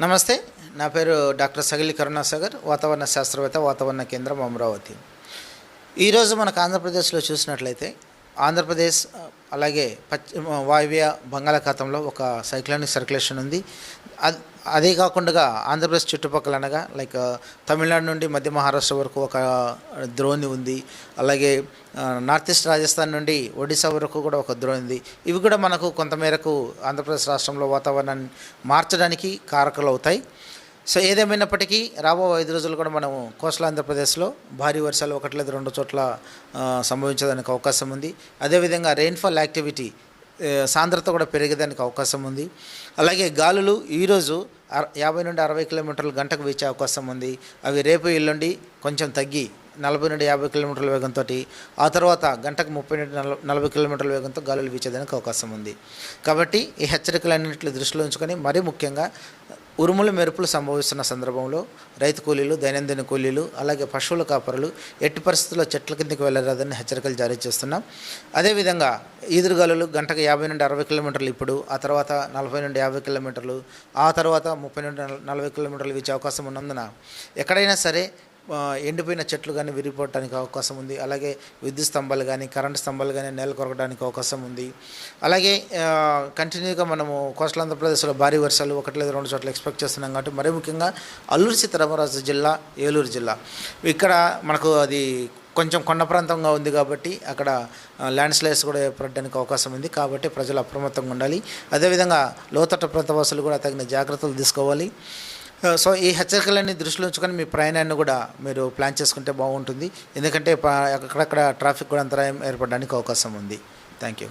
నమస్తే నా పేరు డాక్టర్ సగిలి కరుణాసాగర్ వాతావరణ శాస్త్రవేత్త వాతావరణ కేంద్రం అమరావతి. ఈరోజు మనకు ఆంధ్రప్రదేశ్లో చూసినట్లయితే ఆంధ్రప్రదేశ్ అలాగే పశ్చిమ వాయువ్య బంగాళాఖాతంలో ఒక సైక్లానిక్ సర్క్యులేషన్ ఉంది. అదే కాకుండా ఆంధ్రప్రదేశ్ చుట్టుపక్కల అనగా లైక్ తమిళనాడు నుండి మధ్య మహారాష్ట్ర వరకు ఒక ద్రోణి ఉంది. అలాగే నార్త్ ఈస్ట్ రాజస్థాన్ నుండి ఒడిశా వరకు కూడా ఒక ద్రోణి ఉంది. ఇవి కూడా మనకు కొంతమేరకు ఆంధ్రప్రదేశ్ రాష్ట్రంలో వాతావరణాన్ని మార్చడానికి కారకలు అవుతాయి సో ఏదేమైనప్పటికీ రాబో ఐదు రోజులు కూడా మనము కోస్టల్ ఆంధ్రప్రదేశ్లో భారీ వర్షాలు ఒకటి లేదా రెండు చోట్ల సంభవించడానికి అవకాశం ఉంది. అదేవిధంగా రెయిన్ఫాల్ యాక్టివిటీ సాంద్రత కూడా పెరిగేదానికి అవకాశం ఉంది. అలాగే గాలులు ఈరోజు యాభై నుండి అరవై కిలోమీటర్లు గంటకు వీచే అవకాశం ఉంది. అవి రేపు ఎల్లుండి కొంచెం తగ్గి నలభై నుండి యాభై కిలోమీటర్ల వేగంతో ఆ తర్వాత గంటకు ముప్పై నుండి నల నలభై కిలోమీటర్ల వేగంతో గాలులు వీచేదానికి అవకాశం ఉంది. కాబట్టి ఈ హెచ్చరికలన్నింటిని దృష్టిలో ఉంచుకొని మరీ ముఖ్యంగా ఉరుములు మెరుపులు సంభవిస్తున్న సందర్భంలో రైతు కూలీలు దైనందిన కూలీలు అలాగే పశువుల కాపరులు ఎట్టి పరిస్థితుల్లో చెట్ల కిందకి వెళ్ళరాదని హెచ్చరికలు జారీ చేస్తున్నాం. అదేవిధంగా ఈదురుగాలులు గంటకు యాభై నుండి అరవై కిలోమీటర్లు ఇప్పుడు ఆ తర్వాత నలభై నుండి యాభై కిలోమీటర్లు ఆ తర్వాత ముప్పై నుండి నలభై కిలోమీటర్లు ఇచ్చే అవకాశం ఉన్నందున ఎక్కడైనా సరే ఎండిపోయిన చెట్లు కానీ విరిగిపోవడానికి అవకాశం ఉంది. అలాగే విద్యుత్ స్తంభాలు కానీ కరెంట్ స్తంభాలు కానీ నేల కొరకడానికి అవకాశం ఉంది. అలాగే కంటిన్యూగా మనము కోస్టల్ ఆంధ్రప్రదేశ్లో భారీ వర్షాలు ఒకటి లేదా రెండు చోట్ల ఎక్స్పెక్ట్ చేస్తున్నాం కాబట్టి మరీ ముఖ్యంగా అల్లూరు సీతారామరాజు జిల్లా ఏలూరు జిల్లా. ఇక్కడ మనకు అది కొంచెం కొండ ప్రాంతంగా ఉంది కాబట్టి అక్కడ ల్యాండ్ స్లైడ్స్ కూడా ఏర్పడడానికి అవకాశం ఉంది కాబట్టి ప్రజలు అప్రమత్తంగా ఉండాలి. అదేవిధంగా లోతట్ట ప్రాంతవాసులు కూడా తగిన జాగ్రత్తలు తీసుకోవాలి. Uh, సో ఈ హెచ్చరికలన్నీ దృష్టిలో ఉంచుకొని మీ ప్రయాణాన్ని కూడా మీరు ప్లాన్ చేసుకుంటే బాగుంటుంది. ఎందుకంటే అక్కడక్కడ ట్రాఫిక్ కూడా అంతరాయం ఏర్పడడానికి అవకాశం ఉంది. Thank you